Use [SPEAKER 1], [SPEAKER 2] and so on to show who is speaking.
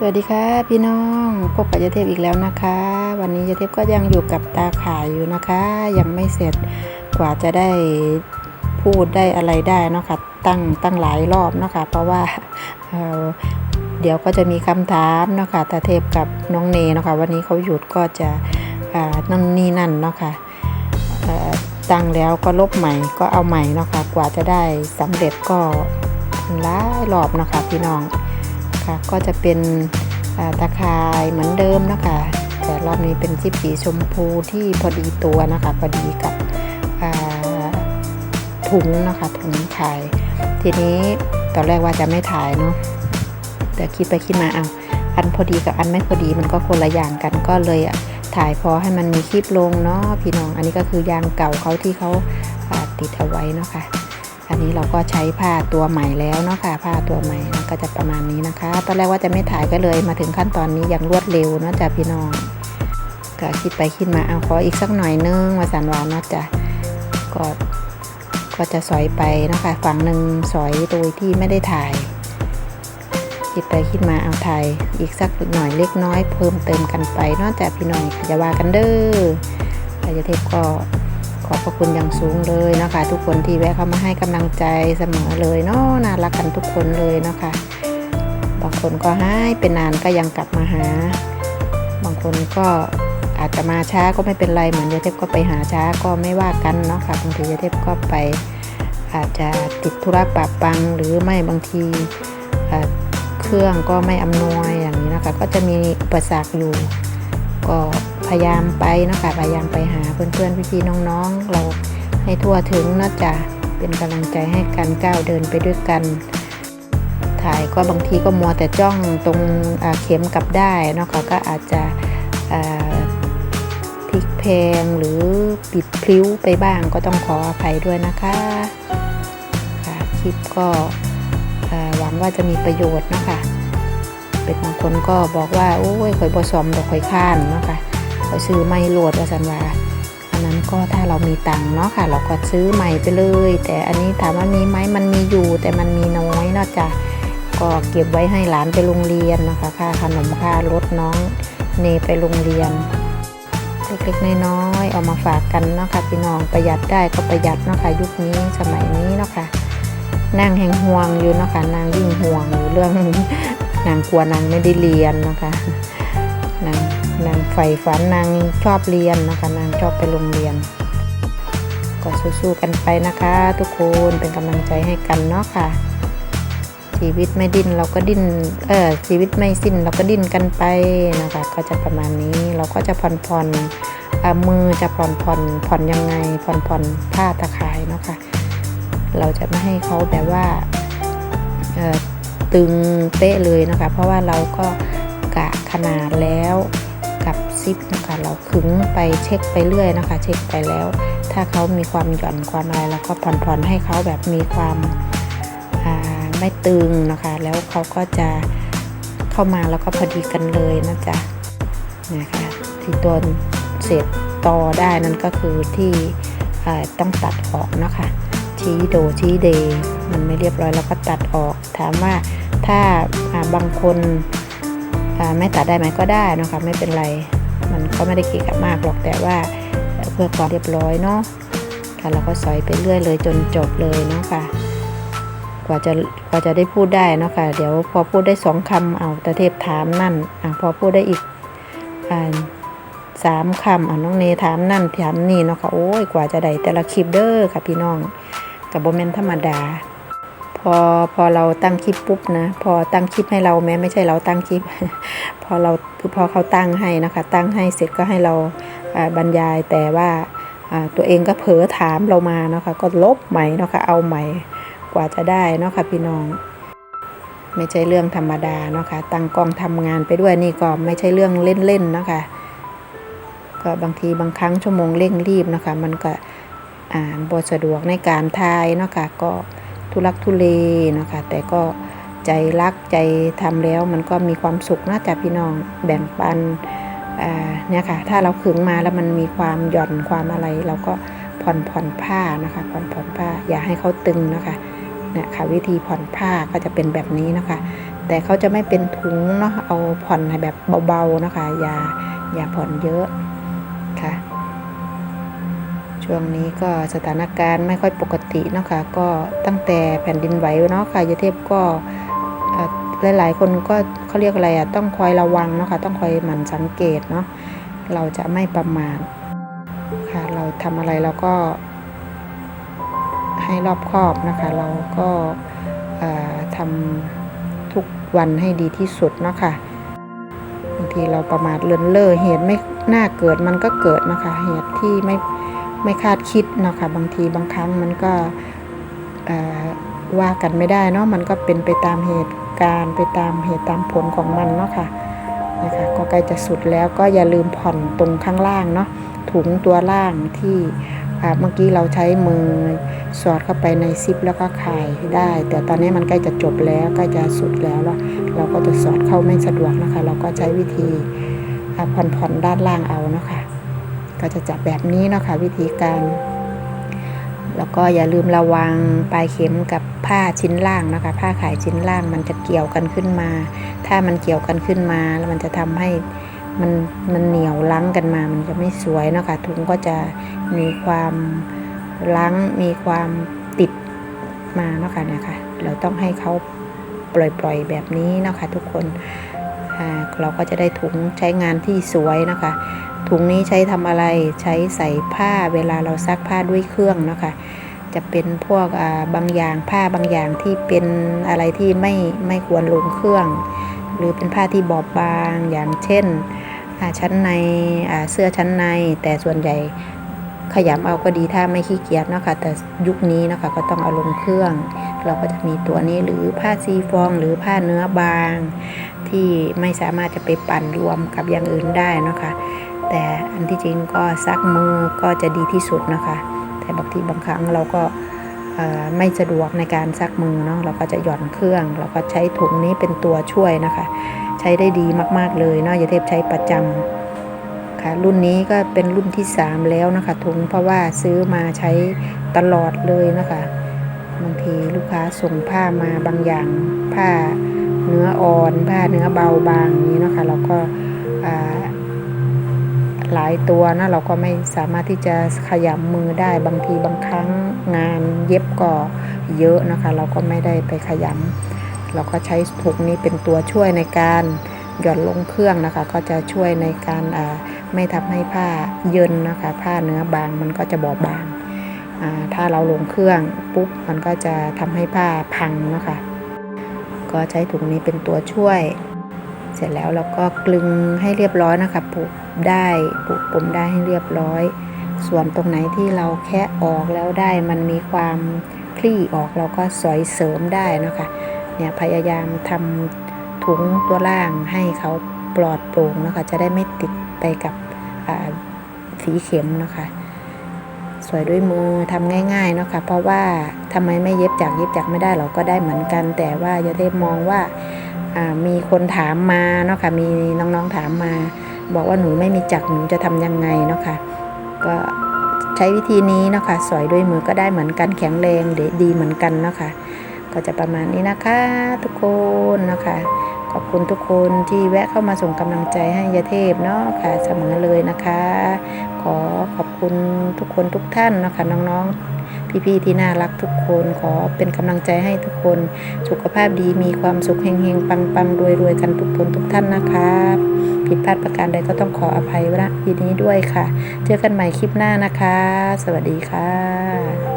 [SPEAKER 1] สวัสดีค่ะพี่น้องพบกับยาเทพอีกแล้วนะคะ วันนี้ยาเทพก็ยังอยู่กับตาข่ายอยู่นะคะ ยังไม่เสร็จกว่าจะได้พูดได้อะไรได้เนาะค่ะตั้งตั้งหลายรอบเนาะค่ะเพราะว่าเเดี๋ยวก็จะมีคำถามเนาะค่ะตาเทพกับน้องเนเนาะค่ะวันนี้เขาหยุดก็จะนั่นนี่นั่นเนาะค่ะเอ่อตั้งแล้วก็ลบใหม่ก็เอาใหม่เนาะค่ะกว่าจะได้สำเร็จก็หลายรอบเนาะค่ะพี่น้อง คะ ก็จะเป็นตะข่ายเหมือนเดิมนะคะแต่รอบนี้เป็นซิปสีชมพูที่พอดีตัวนะคะพอดีกับถุงนะคะถุงขาย ทีนี้ตอนแรกว่าจะไม่ถ่ายเนาะแต่คิดไปคิดมาเอาอันพอดีกับอันไม่พอดีมันก็คนละอย่างกันก็เลยอะถ่ายพอให้มันมีคลิปลงเนาะพี่น้อง อันนี้ก็คือยางเก่าเขาที่เขาติดเอาไว้เนาะค่ะ อันนี้เราก็ใช้ผ้าตัวใหม่แล้วเนาะค่ะผ้าตัวใหม่ก็จะประมาณนี้นะคะ ตอนแรกว่าจะไม่ถ่ายก็เลยมาถึงขั้นตอนนี้อย่างรวดเร็วเนาะจ้ะพี่น้องก็คิดไปคิดมาเอาขออีกสักหน่อยนึงมาสันหวานเนาะจ้ะก็ก็จะสอยไปเนาะคะฝั่งหนึ่งสอยโดยที่ไม่ได้ถ่าย คิดไปคิดมาเอาถ่ายอีกสักหน่อยเล็กน้อยเพิ่มเติมกันไปเนาะจ้ะพี่น้องอย่าว่ากันเด้ออายเทพก็ ขอบพระคุณอย่างสูงเลยนะคะ ทุกคนที่แวะเข้ามาให้กำลังใจเสมอเลยเนาะน่ารักกันทุกคนเลยเนาะคะบางคนก็ให้เป็นนานก็ยังกลับมาหา บางคนก็อาจจะมาช้าก็ไม่เป็นไรเหมือนยาเทพก็ไปหาช้าก็ไม่ว่ากันเนาะค่ะบางทียาเทพก็ไป อาจจะติดธุระปะปังหรือไม่บางทีเอ่อเครื่องก็ไม่อำนวยอย่างนี้นะคะ ก็จะมีอุปสรรคอยู่ก็ พยายามไปนะคะพยายามไปหาเพื่อนๆพี่ๆน้องๆ เราให้ทั่วถึงเนะจ๊ะเป็นกำลังใจให้กันก้าวเดินไปด้วยกัน ถ่ายก็บางทีก็มัวแต่จ้องตรงเข็มกลับได้เนาะคะก็อาจจะพลิกแพงหรือปิดพลิ้วไปบ้างก็ต้องขออภัยด้วยนะคะค่ะคลิปก็หวังว่าจะมีประโยชน์เนาะคะ เป็นบางคนก็บอกว่า โอ้ยข่อยบอสอมดอกข่อยข้านเนาะค่ะ ข่อยซื้อไม่โหลดว่าสันว่าอันนั้นก็ถ้าเรามีตังค์เนาะค่ะ เราก็ซื้อใหม่ไปเลย แต่อันนี้ถามว่ามีไหมมันมีอยู่ แต่มันมีน้อยนาะจ้ะก็เก็บไว้ให้หลานไปโรงเรียนนะคะค่าขนมค่ารถน้องเนไปโรงเรียนเล็กๆน้อยๆเอามาฝากกันเนาะค่ะพี่น้องประหยัดได้ก็ประหยัดเนาะค่ะยุคนี้สมัยนี้เนาะค่ะนางแห่งห่วงอยู่เนาะค่ะนางยิ่งห่วงอยู่เรื่องนางกลัวนางไม่ได้เรียนนะคะ นางใฝ่ฝันนางชอบเรียนนะคะนางชอบไปโรงเรียน ก็สู้ๆกันไปนะคะ ทุกคนเป็นกำลังใจให้กันเนาะค่ะ ชีวิตไม่ดิ้นเราก็ดิ้นเออชีวิตไม่สิ้นเราก็ดิ้นกันไปนะคะ ก็จะประมาณนี้เราก็จะผ่อนผ่อนมือจะผ่อนผ่อนผ่อนยังไงผ่อนผ่อนผ้าตะข่ายเนาะค่ะเราจะไม่ให้เขาแบบว่าตึงเป๊ะเลยนะคะ เพราะว่าเราก็กะขนาดแล้ว กับซิปนะคะ เราขึงไปเช็คไปเรื่อยนะคะ เช็คไปแล้ว ถ้าเขามีความหย่อนความอะไรเราก็ผ่อนผ่อนให้เขาแบบมีความไม่ตึงนะคะ แล้วเขาก็จะเข้ามาแล้วก็พอดีกันเลยนะจ๊ะนะคะที่ตัวเศษต่อได้นั่นก็คือที่ต้องตัดออกนะคะ ชี้โดชี้เด มันไม่เรียบร้อยแล้วก็ตัดออก ถามว่าถ้าบางคน ไม่ตัดได้ไหมก็ได้นะคะไม่เป็นไรมันก็ไม่ได้เกี่กับมากหรอกแต่ว่าเพื่อความเรียบร้อยเนาะค่ะเราก็สอยไปเรื่อยเลยจนจบเลยเนาะค่ะกว่าจะกว่าจะได้พูดได้เนาะค่ะเดี๋ยวพอพูดได้สองคำเอาตะเทพถามนั่นอพอพูดได้อีกอสามคำอะน้องเนถามนั่นถามนี่เนาะค่ะโอ้ยกว่าจะได้แต่ละคลิปเด้อค่ะพี่น้องกับโบเมนธรรมดา พอพอเราตั้งคลิปปุ๊บนะ พอตั้งคลิปให้เราแม้ไม่ใช่เราตั้งคลิป พอเราคือพอเขาตั้งให้นะคะ ตั้งให้เสร็จก็ให้เราบรรยายแต่ว่าตัวเองก็เผลอถามเรามาเนาะคะก็ลบใหม่เนาะคะเอาใหม่กว่าจะได้เนาะค่ะพี่น้อง ไม่ใช่เรื่องธรรมดาเนาะค่ะตั้งกล้องทำงานไปด้วยนี่ก็ไม่ใช่เรื่องเล่นๆเนาะค่ะก็บางทีบางครั้งชั่วโมงเร่งรีบเนาะคะมันก็อ่าบสะดวกในการทายเนาะค่ะก็ ทุลักทุเลเนาะค่ะแต่ก็ใจรักใจทำแล้วมันก็มีความสุขนะจ๊ะพี่น้องแบ่งปันเนี่ยค่ะถ้าเราขึงมาแล้วมันมีความหย่อนความอะไร เราก็ผ่อนผ่อนผ้านะคะผ่อนผ่อนผ้าอย่าให้เขาตึงนะคะเนี่ยค่ะวิธีผ่อนผ้าก็จะเป็นแบบนี้นะคะ แต่เขาจะไม่เป็นถุงเนาะเอาผ่อนให้แบบเบาๆนะคะอย่าอย่าผ่อนเยอะค่ะ ช่วงนี้ก็สถานการณ์ไม่ค่อยปกติเนาะค่ะก็ตั้งแต่แผ่นดินไหวเนาะค่ะยาเทพก็หลาย ๆ คนก็เขาเรียกอะไรอะต้องคอยระวังเนาะค่ะต้องคอยหมั่นสังเกตเนาะเราจะไม่ประมาทค่ะเราทำอะไรเราก็ให้รอบคอบนะคะ เราก็ทำทุกวันให้ดีที่สุดเนาะค่ะบางทีเราประมาทเลินเล่อเหตุไม่น่าเกิดมันก็เกิดนะคะ เหตุที่ไม่ ไม่คาดคิดเนาะค่ะบางทีบางครั้งมันก็ว่ากันไม่ได้เนาะมันก็เป็นไปตามเหตุการณ์ไปตามเหตุตามผลของมันเนาะค่ะนะคะก็ใกล้จะสุดแล้วก็อย่าลืมผ่อนตรงข้างล่างเนาะถุงตัวล่างที่เมื่อกี้เราใช้มือสอดเข้าไปในซิปแล้วก็คายได้ แต่ตอนนี้มันใกล้จะจบแล้วใกล้จะสุดแล้วแล้วเราก็จะสอดเข้าไม่สะดวกนะคะ เราก็ใช้วิธีอ่าผ่อนๆด้านล่างเอานะคะ ก็จะจับแบบนี้เนาะค่ะวิธีการ แล้วก็อย่าลืมระวังปลายเข็มกับผ้าชิ้นล่างนะคะ ผ้าขายชิ้นล่างมันจะเกี่ยวกันขึ้นมา ถ้ามันเกี่ยวกันขึ้นมาแล้วมันจะทำให้มันมันเหนียวลังกันมา มันจะไม่สวยเนาะค่ะถุงก็จะมีความลังมีความติดมาเนาะค่ะนี่ยค่ะเราต้องให้เขาปล่อยๆแบบนี้นะคะ ทุกคนเราก็จะได้ถุงใช้งานที่สวยนะคะ ถุงนี้ใช้ทำอะไรใช้ใส่ผ้าเวลาเราซักผ้าด้วยเครื่องนะคะ จะเป็นพวกบางอย่างผ้าบางอย่างที่เป็นอะไรที่ไม่ไม่ควรลงเครื่อง หรือเป็นผ้าที่บอบบางอย่างเช่นชั้นในเสื้อชั้นใน แต่ส่วนใหญ่ขยำเอาก็ดีถ้าไม่ขี้เกียจนะคะแต่ยุคนี้นะคะก็ต้องเอาลงเครื่อง เราก็จะมีตัวนี้หรือผ้าซีฟองหรือผ้าเนื้อบาง ที่ไม่สามารถจะไปปั่นรวมกับอย่างอื่นได้นะคะ แต่อันที่จริงก็ซักมือก็จะดีที่สุดนะคะ แต่บางทีบางครั้งเราก็ไม่สะดวกในการซักมือเนาะเราก็จะหย่อนเครื่อง เราก็ใช้ถุงนี้เป็นตัวช่วยนะคะ ใช้ได้ดีมากๆเลยเนาะยาเทพใช้ประจำค่ะ รุ่นนี้ก็เป็นรุ่นที่ 3 แล้วนะคะ ถุงเพราะว่าซื้อมาใช้ตลอดเลยนะคะบางทีลูกค้าส่งผ้ามาบางอย่าง ผ้าเนื้ออ่อน ผ้าเนื้อเบาบางนี้นะคะเราก็ หลายตัวนะเราก็ไม่สามารถที่จะขยำมือได้บางทีบางครั้งงานเย็บก็เยอะนะคะ เราก็ไม่ได้ไปขยำเราก็ใช้ถุงนี้เป็นตัวช่วยในการหย่อนลงเครื่องนะคะ ก็จะช่วยในการไม่ทำให้ผ้าเยินนะคะ ผ้าเนื้อบางมันก็จะบอบบางถ้าเราลงเครื่องปุ๊บมันก็จะทำให้ผ้าพังนะคะ ก็ใช้ถุงนี้เป็นตัวช่วย เสร็จแล้วเราก็กลึงให้เรียบร้อยนะคะปุก ได้ปุกปมได้ให้เรียบร้อย ส่วนตรงไหนที่เราแคะออกแล้วได้มันมีความคลี่ออกเราก็สอยเสริมได้นะคะเนี่ยพยายามทำถุงตัวล่างให้เขาปลอดโปร่งนะคะจะได้ไม่ติดไปกับอ่าฝีเข็มนะคะสวยด้วยมือทำง่ายๆเนาะค่ะเพราะว่าทำไมไม่เย็บจากเย็บจากไม่ได้เราก็ได้เหมือนกัน แต่ว่าอย่าได้มองว่าอ่ามีคนถามมาเนาะค่ะมีน้องๆถามมา บอกว่าหนูไม่มีจักรหนูจะทำยังไงเนาะค่ะก็ใช้วิธีนี้เนาะค่ะสอยด้วยมือก็ได้เหมือนกันแข็งแรงเดดีเหมือนกันเนาะค่ะก็จะประมาณนี้นะคะทุกคนเนาะคะขอบคุณทุกคนที่แวะเข้ามาส่งกำลังใจให้ยาเทพเนาะค่ะเสมอเลยนะคะ ขอขอบคุณทุกคนทุกท่านนะคะน้องๆ พี่ๆที่น่ารักทุกคนขอเป็นกำลังใจให้ทุกคนสุขภาพดีมีความสุขเฮงๆปังๆรวยๆกันทุกคนทุกท่านนะคะ ผิดพลาดประการใดก็ต้องขออภัยว้ณที่นี้ด้วยค่ะ เจอกันใหม่คลิปหน้านะคะ สวัสดีค่ะ